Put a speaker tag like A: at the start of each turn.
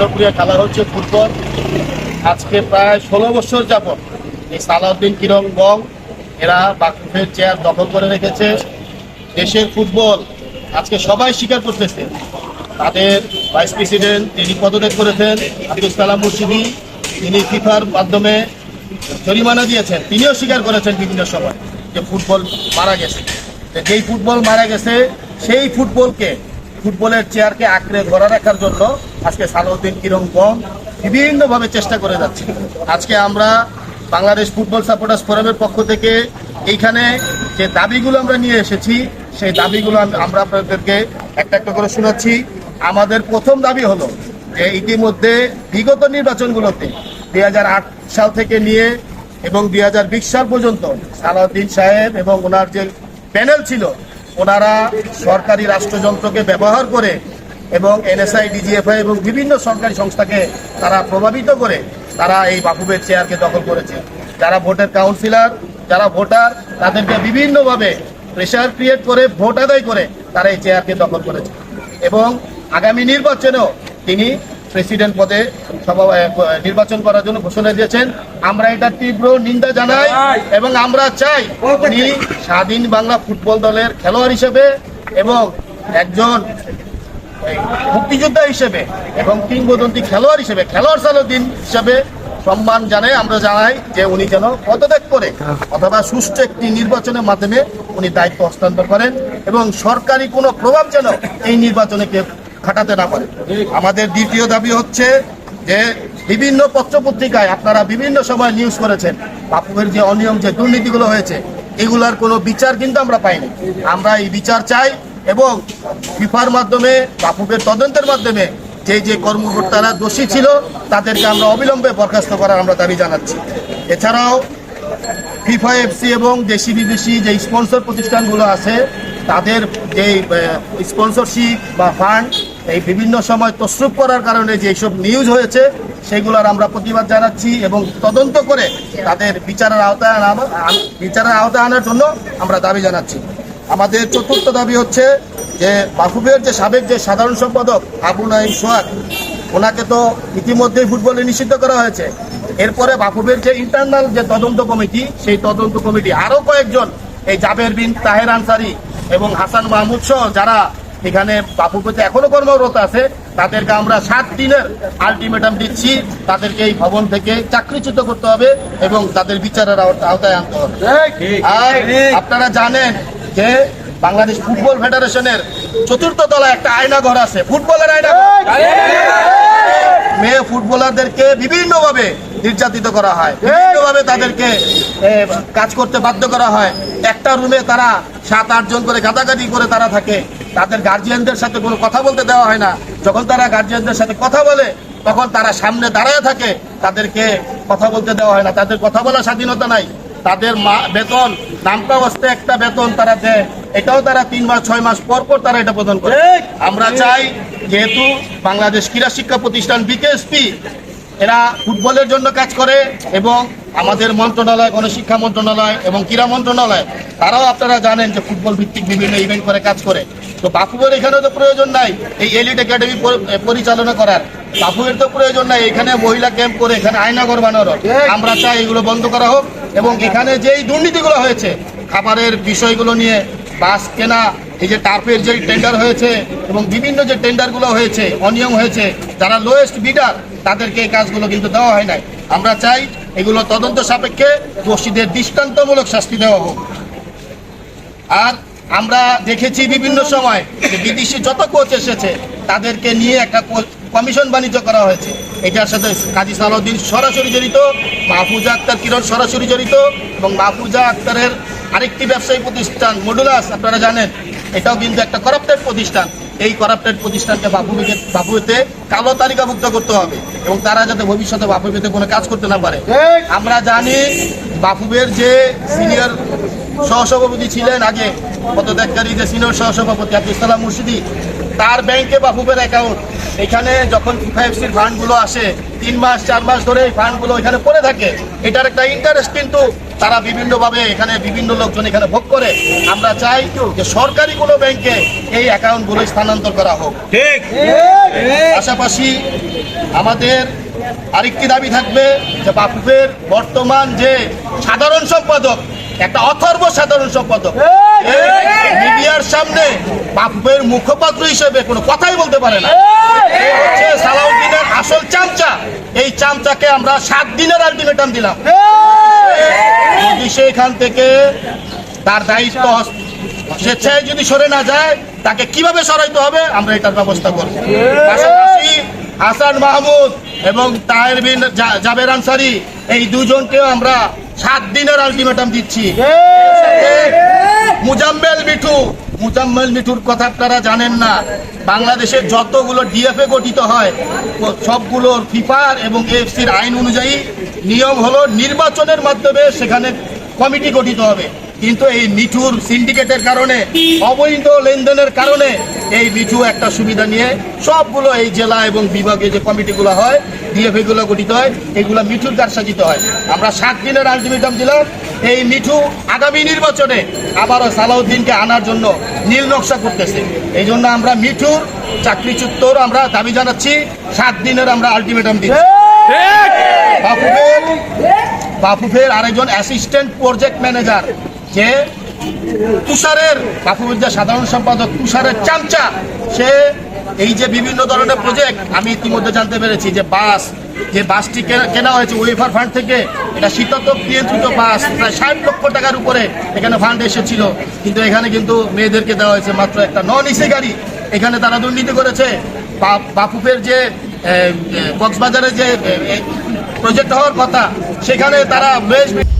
A: জনপ্রিয় খেলা হচ্ছে ফুটবল। আজকে প্রায় ষোলো বছর যাবত এই সালাউদ্দিন কিরণ বং এরা বাকুফের চেয়ার দখল করে রেখেছে। দেশের ফুটবল আজকে সবাই স্বীকার করতেছে। তাদের ভাইস প্রেসিডেন্ট তিনি পদত্যাগ করেছেন, আব্দুল সালাম মুর্শিদি। তিনি ফিফার মাধ্যমে জরিমানা দিয়েছেন, তিনিও স্বীকার করেছেন বিভিন্ন সময় যে ফুটবল মারা গেছে। যেই ফুটবল মারা গেছে, সেই ফুটবলকে, ফুটবলের চেয়ারকে আঁকড়ে ধরা রাখার জন্য আজকে সালাউদ্দিন কিরম কম বিভিন্নভাবে চেষ্টা করে যাচ্ছে। আজকে আমরা বাংলাদেশ ফুটবল সাপোর্টার্স ফোরামের পক্ষ থেকে এইখানে যে দাবিগুলো আমরা নিয়ে এসেছি, সেই দাবিগুলো আমরা আপনাদেরকে একটা একটা করে শোনাচ্ছি। আমাদের প্রথম দাবি হলো যে ইতিমধ্যে বিগত নির্বাচনগুলোতে দুই হাজার আট সাল থেকে নিয়ে এবং দুই হাজার বিশ সাল পর্যন্ত সালাউদ্দিন সাহেব এবং ওনার যে প্যানেল ছিল, ওনারা সরকারি রাষ্ট্রযন্ত্রকে ব্যবহার করে এবং এনএসআই ডিজিএফআই এবং বিভিন্ন সরকারি সংস্থাকে তারা প্রভাবিত করে তারা এই বাফুবের চেয়ারকে দখল করেছে। যারা ভোটের কাউন্সিলর যারা ভোটার, তাদেরকে বিভিন্নভাবে প্রেশার ক্রিয়েট করে, ভোট আদায় করে তারা এই চেয়ারকে দখল করেছে। এবং আগামী নির্বাচনেও তিনি প্রেসিডেন্ট পদে সভা- নির্বাচন করার জন্য ঘোষণা দিয়েছেন। আমরা এটা তীব্র নিন্দা জানাই এবং আমরা চাই উনি স্বাধীন বাংলা ফুটবল দলের খেলোয়াড় হিসেবে এবং একজন মুক্তিযোদ্ধা হিসেবে এবং কিংবদন্তি খেলোয়াড় হিসেবে, খেলোয়াড় সালুদ্দিন হিসেবে সম্মান জানাই, আমরা জানাই যে উনি যেন পদত্যাগ করে অথবা সুষ্ঠু একটি নির্বাচনের মাধ্যমে উনি দায়িত্ব হস্তান্তর করেন এবং সরকারি কোনো প্রভাব যেন এই নির্বাচনে কেউ খাটাতে না পারে। আমাদের দ্বিতীয় দাবি হচ্ছে যে বিভিন্ন পত্রপত্রিকায় আপনারা বিভিন্ন সময় নিউজ করেছেন বাপুবের যে অনিয়ম, যে দুর্নীতিগুলো হয়েছে, এগুলার কোনো বিচার কিন্তু আমরা পাইনি। আমরা এই বিচার চাই এবং ফিফার মাধ্যমে বাপুবের তদন্তের মাধ্যমে যে যে কর্মকর্তারা দোষী ছিল, তাদেরকে আমরা অবিলম্বে বরখাস্ত করার আমরা দাবি জানাচ্ছি। এছাড়াও ফিফা, এফসি এবং দেশি বিদেশি যে স্পন্সর প্রতিষ্ঠানগুলো আছে, তাদের যে স্পন্সরশিপ বা ফান্ড, এই বিভিন্ন সময় তসরুপ করার কারণে যেসব নিউজ হয়েছে, সেগুলোর আমরা প্রতিবাদ জানাচ্ছি এবং তদন্ত করে তাদের বিচারের আওতায় আনা, বিচারের আওতায় আনার জন্য আমরা দাবি জানাচ্ছি। আমাদের চতুর্থ দাবি হচ্ছে যে বাফুফের যে সাবেক যে সাধারণ সম্পাদক আবু নাইম সোহাগ ওনাকে তো ইতিমধ্যেই ফুটবলে নিষিদ্ধ করা হয়েছে। এরপরে বাফুবের যে ইন্টারনাল যে তদন্ত কমিটি সেই তদন্ত কমিটি আরও কয়েকজন এই জাবের বিন তাহের আনসারি এবং হাসান মাহমুদ সহ যারা এখানে বাফুফেতে এখনও কর্মরত আছে তাদেরকে আমরা সাত দিনের আলটিমেটাম দিচ্ছি তাদেরকে এই ভবন থেকে চাকরিচ্যুত করতে হবে এবং তাদের বিচারের আওতায় আনতে হবে। আর আপনারা জানেন যে বাংলাদেশ ফুটবল ফেডারেশনের চতুর্থ তলায় একটা আয়না ঘর আছে। ফুটবলের আয়না মেয়ে ফুটবলারদেরকে বিভিন্নভাবে নির্যাতিত করা হয়। বিভিন্নভাবে তাদেরকে কাজ করতে বাধ্য করা হয়। একটা রুমে তারা সাত আট জন করে গাদাগাদি করে তারা থাকে। তাদের গার্জিয়ানদের সাথে কোনো কথা বলতে দেওয়া হয় না। যখন তারা গার্জিয়ানদের সাথে কথা বলে তখন তারা সামনে দাঁড়ায় থাকে। তাদেরকে কথা বলতে দেওয়া হয় না। তাদের কথা বলার স্বাধীনতা নাই। তাদের বেতন নামকা অবস্থে একটা বেতন তারা দেয় এটাও তারা তিন মাস ছয় মাস পর পর তারা এটা প্রদান করে। আমরা চাই যেহেতু বাংলাদেশ ক্রীড়া শিক্ষা প্রতিষ্ঠান বিকেএসপি এরা ফুটবলের জন্য কাজ করে এবং আমাদের মন্ত্রণালয় গণশিক্ষা মন্ত্রণালয় এবং ক্রীড়া মন্ত্রণালয় তারাও আপনারা জানেন যে ফুটবল ভিত্তিক বিভিন্ন ইভেন্ট করে কাজ করে। তো বাফুবের এখানেও তো প্রয়োজন নাই এই এলিট একাডেমি পরিচালনা করার। বাফুবের তো প্রয়োজন নাই এখানে মহিলা ক্যাম্প করে এখানে আয়নাগর বানানোর আমরা চাই এগুলো বন্ধ করা হোক এবং এখানে যেই দুর্নীতিগুলো হয়েছে খাবারের বিষয়গুলো নিয়ে বাস কেনা এই যে টার্ফের যে টেন্ডার হয়েছে এবং বিভিন্ন যে টেন্ডারগুলো হয়েছে অনিয়ম হয়েছে যারা লোয়েস্ট বিডার তাদেরকে এই কাজগুলো কিন্তু দেওয়া হয় নাই। আমরা চাই এগুলো তদন্ত সাপেক্ষে দোষীদের দৃষ্টান্তমূলক শাস্তি দেওয়া হোক। আর আমরা দেখেছি বিভিন্ন সময় যে বিদেশি যত কোচ এসেছে তাদেরকে নিয়ে একটা কো- কমিশন বাণিজ্য করা হয়েছে। এটার সাথে কাজী সালাউদ্দিন সরাসরি জড়িত মাহফুজা আক্তার কিরণ সরাসরি জড়িত এবং মাহফুজা আক্তারের আরেকটি ব্যবসায়ী প্রতিষ্ঠান মডুলাস আপনারা জানেন এটাও কিন্তু একটা করাপ্টেড প্রতিষ্ঠান। এই করাপ্টেড প্রতিষ্ঠানকে বাপুবিকে বাপুতে কালো তালিকাভুক্ত করতে হবে এবং তারা যাতে ভবিষ্যতে বাপুবিতে কোনো কাজ করতে না পারে। আমরা জানি বাপুবের যে সিনিয়র সহসভাপতি ছিলেন আগে পদত্যাগকারী যে সিনিয়র সহসভাপতি আব্দুল সালাম মুর্শিদি তার ব্যাংকে বাফুবের অ্যাকাউন্ট এখানে যখন ফিফা এফসির ফান্ডগুলো আসে তিন মাস চার মাস ধরে এই ফান্ডগুলো এখানে পড়ে থাকে। এটার একটা ইন্টারেস্ট কিন্তু তারা বিভিন্নভাবে এখানে বিভিন্ন লোকজন এখানে ভোগ করে। আমরা চাই যে সরকারি কোনো ব্যাংকে এই অ্যাকাউন্টগুলো স্থানান্তর করা হোক।
B: ঠিক।
A: পাশাপাশি আমাদের আরেকটি দাবি থাকবে যে বাফুফের বর্তমান যে সাধারণ সম্পাদক একটা অথর্ব সাধারণ সম্পাদক মিডিয়ার সামনে বাপের মুখপাত্র হিসেবে কোনো কথাই বলতে পারে না। হচ্ছে সালাউদ্দিনের আসল চামচা। এই চামচাকে আমরা সাত দিনের আলটিমেটাম দিলাম। যদি সে এখান থেকে তার দায়িত্ব স্বেচ্ছায় যদি সরে না যায় তাকে কীভাবে সরাইতে হবে আমরা এটার ব্যবস্থা করব। পাশাপাশি হাসান মাহমুদ এবং তাহের বিন জাবের আনসারি এই দুজনকেও আমরা সাত দিনের আলটিমেটাম দিচ্ছি। মুজাম্মেল মিঠু, মুজাম্মেল মিঠুর কথা আপনারা জানেন না। বাংলাদেশের যতগুলো ডিএফএ গঠিত হয় সবগুলো সবগুলোর ফিফার এবং এফসির আইন অনুযায়ী নিয়ম হলো নির্বাচনের মাধ্যমে সেখানে কমিটি গঠিত হবে। কিন্তু এই মিঠুর সিন্ডিকেটের কারণে অবৈধ লেনদেনের কারণে এই মিঠু একটা সুবিধা নিয়ে সবগুলো এই জেলা এবং বিভাগে যে কমিটিগুলো হয় ডিএফএ গুলো গঠিত হয় এগুলো মিঠুর কারসাজিত হয়। আমরা সাত দিনের আলটিমেটাম দিলাম এই মিঠু আগামী নির্বাচনে আবারও সালাউদ্দিনকে আনার জন্য নীল নকশা করতেছে। এই জন্য আমরা মিঠুর চাকরিচ্যুতর আমরা দাবি জানাচ্ছি সাত দিনের আমরা আলটিমেটাম দিচ্ছি বাফুফের বাফুফের আরেকজন অ্যাসিস্ট্যান্ট প্রজেক্ট ম্যানেজার যে তুষারের বাফুফের যে সাধারণ সম্পাদক তুষারের চামচা। সে এই যে বিভিন্ন ধরনের প্রজেক্ট আমি ইতিমধ্যে জানতে পেরেছি যে বাস, যে বাসটি কেনা- হয়েছে ওয়েফার ফান্ড থেকে, এটা শীতাতপ নিয়ন্ত্রিত বাস, প্রায় ষাট লক্ষ টাকার উপরে এখানে ফান্ড এসেছিল। কিন্তু এখানে কিন্তু মেয়েদেরকে দেওয়া হয়েছে মাত্র একটা নন ইসি গাড়ি। এখানে তারা দুর্নীতি করেছে। বা- বাফুফের যে কক্সবাজারে যে প্রজেক্ট হওয়ার কথা, সেখানে তারা বেশ